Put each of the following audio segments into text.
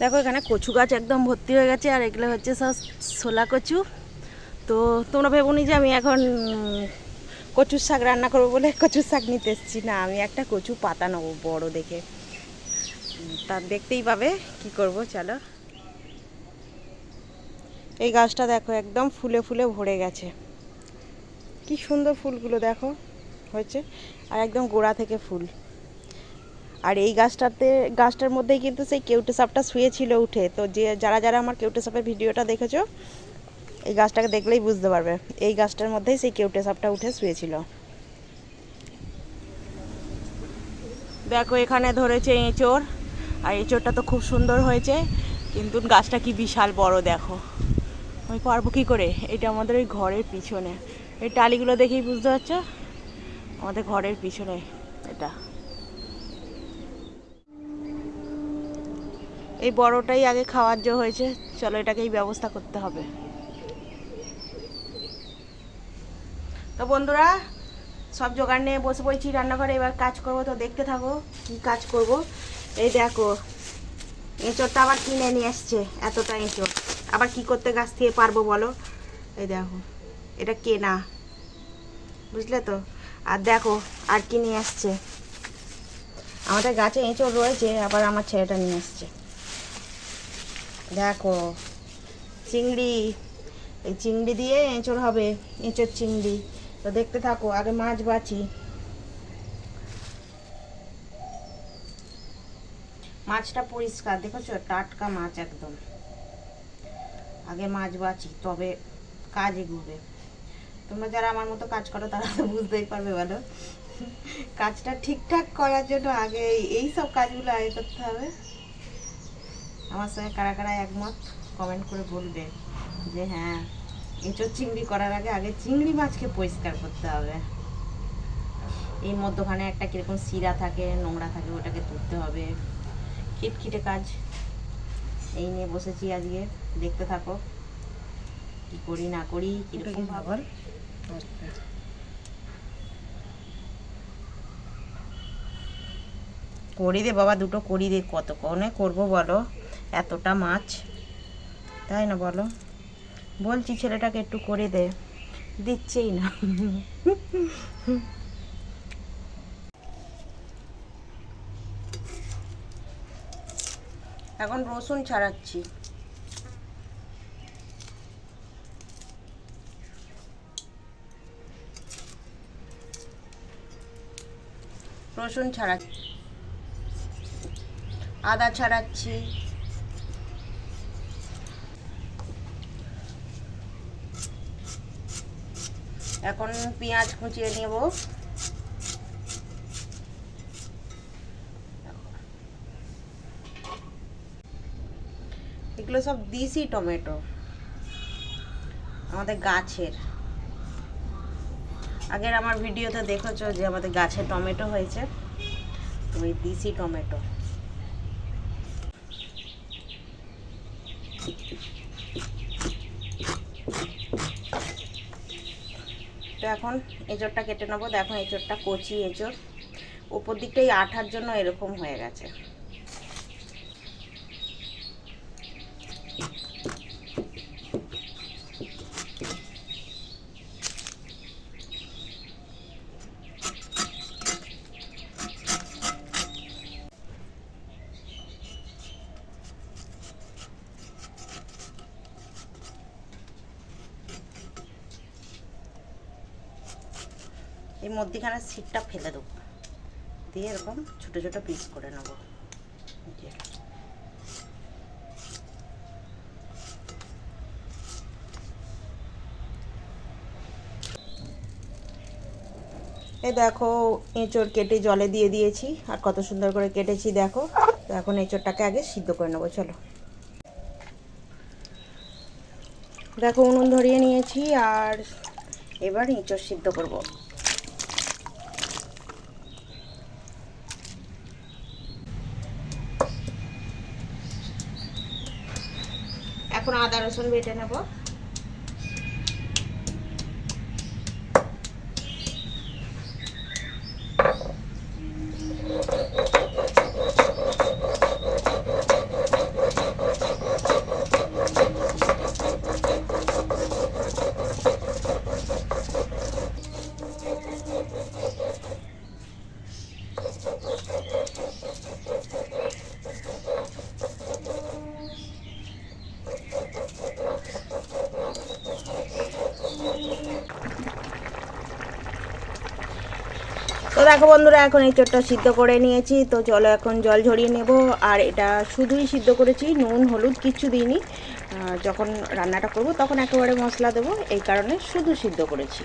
দেখো, এখানে কচু গাছ একদম ভর্তি হয়ে গেছে, আর এগুলো হচ্ছে সব ছোলা কচু। তো তোমরা ভেবনি যে আমি এখন কচুর শাক রান্না করব বলে কচুর শাক নিতে এসেছি। না, আমি একটা কচু পাতা নেব বড় দেখে। তা দেখতেই পাবে, কি করব, চলো। এই গাছটা দেখো, একদম ফুলে ফুলে ভরে গেছে। কি সুন্দর ফুলগুলো দেখো, হয়েছে। আর একদম গোড়া থেকে ফুল। আর এই গাছটাতে, গাছটার মধ্যেই কিন্তু সেই কেউটে সাপটা শুয়েছিল উঠে। তো যে, যারা যারা আমার কেউটে সাপের ভিডিওটা দেখেছ, এই গাছটাকে দেখলেই বুঝতে পারবে। এই গাছটার মধ্যেই সেই কেউটে সাপটা উঠে শুয়েছিল। দেখো, এখানে ধরেছে এঁচড়। আর এঁচড়টা তো খুব সুন্দর হয়েছে। কিন্তু গাছটা কি বিশাল বড়, দেখো। আমি পারব কী করে? এটা আমাদের ওই ঘরের পিছনে। এই টালিগুলো দেখেই বুঝতে পারছ? আমাদের ঘরের পিছনে এটা। এই বড়টাই আগে খাওয়ার জন্য হয়েছে, চলো এটাকেই ব্যবস্থা করতে হবে। তো বন্ধুরা, সব জোগাড় নিয়ে বসে পড়েছি রান্নাঘরে, এবার কাজ করব, তো দেখতে থাকো কি কাজ করব। এই দেখো, এঁচড়টা আবার কিনে নিয়ে এসছে, এতটা এঁচড়। আবার কি করতে গাছ থেকে পারব বলো? এই দেখো, এটা কেনা, বুঝলে তো? আর দেখো, আর কি নিয়ে আসছে আমাদের গাছে এঁচড় রয়েছে, আবার আমার ছেলেটা নিয়ে আসছে দেখো, চিংড়ি, এই চিংড়ি দিয়ে এঁচড় হবে, এঁচড় চিংড়ি। তো দেখতে থাকো, আগে মাছ বাছি। মাছটা পরিষ্কার, দেখেছ? টাটকা মাছ একদম। আগে মাছ বাছি, তবে কাজে এগোবে তোমরা যারা আমার মতো কাজ করো, তারা তো বুঝতেই পারবে বলো কাজটা ঠিকঠাক করার জন্য আগে এই সব কাজগুলো আগে করতে হবে। আমার সঙ্গে কারা কারা একমত কমেন্ট করে বলবে যে হ্যাঁ এঁচোর চিংড়ি করার আগে আগে চিংড়ি মাছকে পরিষ্কার করতে হবে। এই মধ্যখানে একটা কীরকম শিরা থাকে নোংরা থাকে ওটাকে তুলতে হবে। খিটখিটে কাজ। এই নিয়ে বসেছি আজকে। দেখতে থাকো কি করি না করি কীরকম ভাবল করি দে বাবা দুটো করি দে। কত কনে করব বলো? এতটা মাছ। তাই না বলো? বলছি ছেলেটাকে একটু করে দে। দিচ্ছেই না। এখন রসুন ছাড়াচ্ছি। রসুন ছাড়াচ্ছি আদা ছাড়াচ্ছি। এখন পেঁয়াজ কুচিয়ে নেব। এগুলো সব দিসি টমেটো, আমাদের গাছের। আগের আমার ভিডিওতে দেখেছ যে আমাদের গাছে টমেটো হয়েছে ওই দিসি টমেটো। তো এখন এঁচড়টা কেটে নেব। দেখো এঁচড়টা কচি এঁচড়। ওপর দিকটাই আঠার জন্য এরকম হয়ে গেছে। এই মধ্যিখানে সিটটা ফেলে দেবো। দিয়ে এরকম ছোটো ছোটো পিস করে নেব। এ দেখো, এঁচড় কেটে জলে দিয়ে দিয়েছি, আর কত সুন্দর করে কেটেছি, দেখো। তো এখন এঁচড়টাকে আগে সিদ্ধ করে নেব, চলো। দেখো, উনুন ধরিয়ে নিয়েছি, আর এবার এঁচড় সিদ্ধ করব। এখন আদা রসুন বেটে নেব। দেখো বন্ধুরা, এখন এই চোরটা সিদ্ধ করে নিয়েছি। তো চলো এখন জল ঝরিয়ে নেব। আর এটা শুধুই সিদ্ধ করেছি, নুন, হলুদ কিচ্ছু দিইনি। যখন রান্নাটা করব তখন একেবারে মশলা দেবো, এই কারণে শুধু সিদ্ধ করেছি।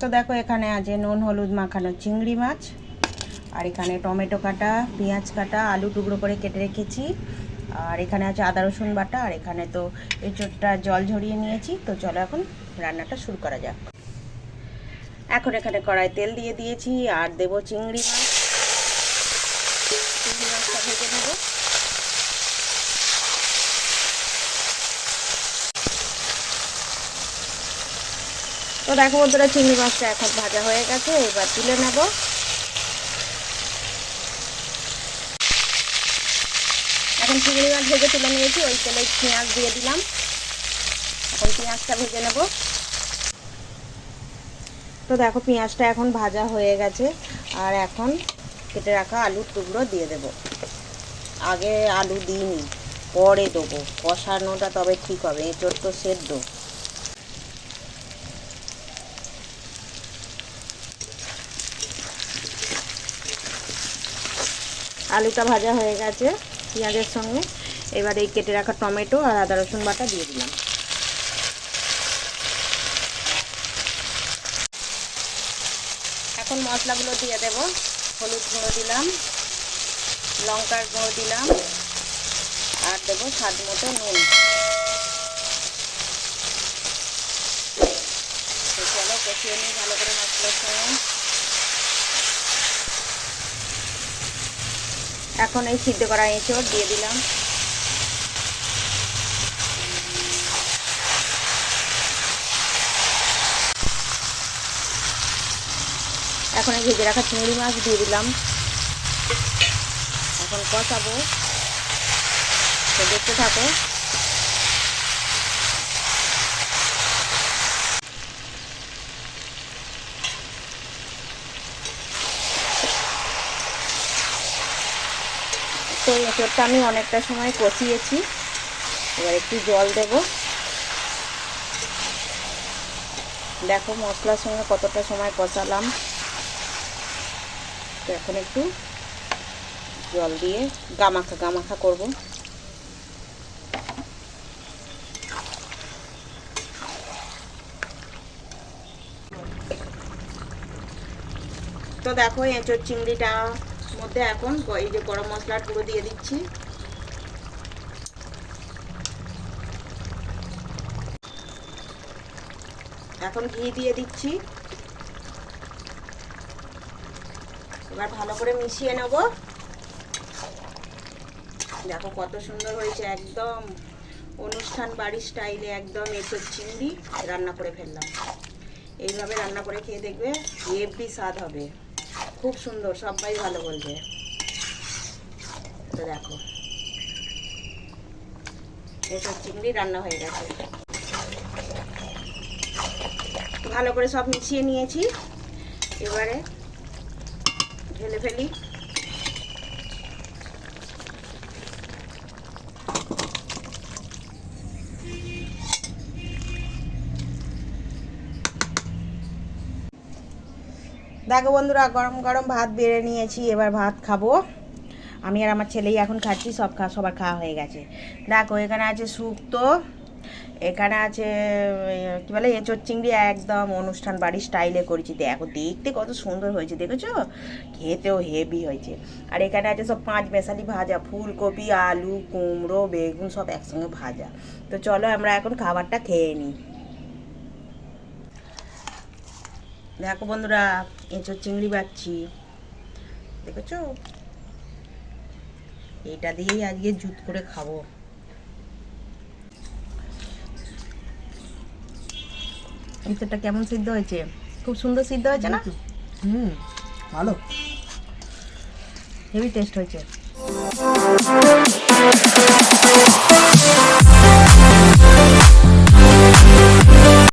তো দেখো এখানে আছে নুন, হলুদ, মাখানো চিংড়ি মাছ। আর এখানে টমেটো কাটা, পেঁয়াজ কাটা, আলু টুকরো করে কেটে রেখেছি। আর এখানে আছে আদা, রসুন বাটা। আর এখানে তো এঁচোড়টা জল ঝরিয়ে নিয়েছি। তো চলো এখন রান্নাটা শুরু করা যাক। এখন এখানে কড়াই তেল দিয়ে দিয়েছি, আর দেব চিংড়ি মাছ। চিংড়ি মাছটা ভেজে তো দেখো বন্ধুরা, চিংড়ি মাছটা এখন ভাজা হয়ে গেছে, এবার তুলে নেব। এখন চিংড়ি মাছ ভেজে তুলে নিয়েছি, ওই তেলে পেঁয়াজ দিয়ে দিলাম। এখন পেঁয়াজটা ভেজে নেব। তো দেখো পেঁয়াজটা এখন ভাজা হয়ে গেছে। আর এখন কেটে রাখা আলুর টুকরো দিয়ে দেব। আগে আলু দিইনি, পরে দেবো। কষানোটা তবে ঠিক হবে, এঁচোড় তো সেদ্ধ। আলুটা ভাজা হয়ে গেছে পেঁয়াজের সঙ্গে। এবার এই কেটে রাখা টমেটো আর আদা রসুন বাটা দিয়ে দিলাম। এখন মশলাগুলো দিয়ে দেব। হলুদ গুঁড়ো দিলাম, লঙ্কার গুঁড়ো দিলাম, আর দেবো স্বাদ মতো নুন। চলো কষিয়ে নিই ভালো করে মশলার এখন এই সিদ্ধ করা এঁচড় দিয়ে দিলাম। এখন ভেজে রাখা চিংড়ি মাছ দিয়ে দিলাম। এখন কষাবো। দেখতে থাকো। তো এঁচড়টা আমি অনেকটা সময় কষিয়েছি। এবার একটু জল দেব। দেখো মশলার সঙ্গে কতটা সময় কষালাম। তো এখন একটু জল দিয়ে গামাখা গামাখা করব। তো দেখো এঁচোর চিংড়িটা মধ্যে এখন এই যে গরম মশলার গুঁড়ো দিয়ে দিচ্ছি। এখন ঘি দিয়ে দিচ্ছি। এবার ভালো করে মিশিয়ে নেব। দেখো কত সুন্দর হয়েছে, একদম অনুষ্ঠান বাড়ির স্টাইলে একদম এঁচোর চিংড়ি রান্না করে ফেললাম। এইভাবে রান্না করে খেয়ে দেখবে হেভি স্বাদ হবে। খুব সুন্দর, সবাই ভালো বলবে। তো দেখো এসব চিংড়ি রান্না হয়ে গেছে। ভালো করে সব মিশিয়ে নিয়েছি। এবারে ঢেলে ফেলি। দেখো বন্ধুরা, গরম গরম ভাত বেড়ে নিয়েছি, এবার ভাত খাব। আমি আর আমার ছেলেই এখন খাচ্ছি, সব খা সবার খাওয়া হয়ে গেছে। দেখো, এখানে আছে শুক্তো এখানে আছে কি বলে এঁচোর চিংড়ি একদম অনুষ্ঠান বাড়ির স্টাইলে করেছি। দেখো, দেখতে কত সুন্দর হয়েছে, দেখেছ? খেতেও হেভি হয়েছে। আর এখানে আছে সব পাঁচ মেশালি ভাজা, ফুলকপি, আলু, কুমড়ো, বেগুন, সব একসঙ্গে ভাজা। তো চলো আমরা এখন খাবারটা খেয়ে নিই। দেখো বন্ধুরা এঁচোর চিংড়ি পাচ্ছি দেখেছ? এটা দিয়েই আজকে জুত করে খাব। মিক্সারটা কেমন সিদ্ধ হয়েছে? খুব সুন্দর সিদ্ধ হয়েছে না? হুম ভালো। হেভি টেস্ট হয়েছে।